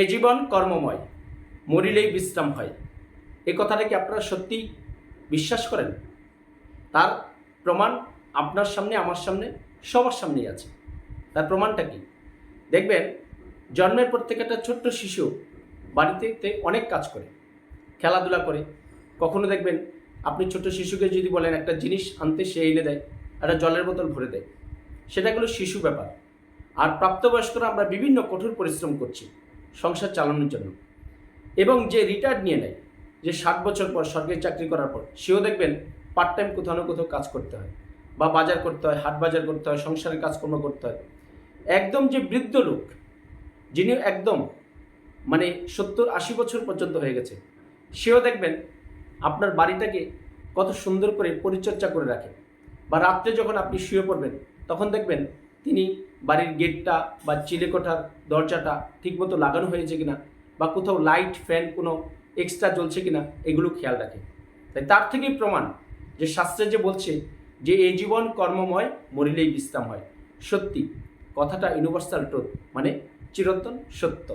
এ জীবন কর্মময়, মরিলেই বিশ্রাম হয়। এ কথাটা কি আপনারা সত্যি বিশ্বাস করেন? তার প্রমাণ আপনার সামনে, আমার সামনে, সবার সামনেই আছে। তার প্রমাণটা কি? দেখবেন, জন্মের পর থেকে একটা ছোট্ট শিশু বাড়িতে অনেক কাজ করে, খেলাধুলা করে। কখনো দেখবেন, আপনি ছোট শিশুকে যদি বলেন, একটা জিনিস আনতে সে এনে দেয়, একটা জলের বোতল ভরে দেয়। সেটা হলো শিশু ব্যাপার। আর প্রাপ্তবয়স্করা আমরা বিভিন্ন কঠোর পরিশ্রম করছি। সংসার চালানোর জন্য। এবং যে রিটায়ার্ড নিয়ে নেয়, যে ষাট বছর পর সরকারি চাকরি করার পর, সেও দেখবেন পার্ট টাইম কোথাও না কোথাও কাজ করতে হয় বা বাজার করতে হয়, হাট বাজার করতে হয়, সংসারের কাজকর্ম করতে হয়। একদম যে বৃদ্ধ লোক যিনি একদম মানে সত্তর আশি বছর পর্যন্ত হয়ে গেছে, সেও দেখবেন আপনার বাড়িটাকে কত সুন্দর করে পরিচর্যা করে রাখে। বা রাত্রে যখন আপনি শুয়ে পড়বেন, তখন দেখবেন তিনি বাড়ির গেটটা বা চিলেকোঠার দরজাটা ঠিকমতো লাগানো হয়েছে কিনা বা কোথাও লাইট, ফ্যান কোনো এক্সট্রা জ্বলছে কিনা এগুলো খেয়াল রাখে। তাই তার থেকেই প্রমাণ যে শাস্ত্রে যে বলছে যে এই জীবন কর্মময়, মরিলেই বিশ্রাম হয়। সত্যি, কথাটা ইউনিভার্সাল ট্রুথ মানে চিরন্তন সত্য।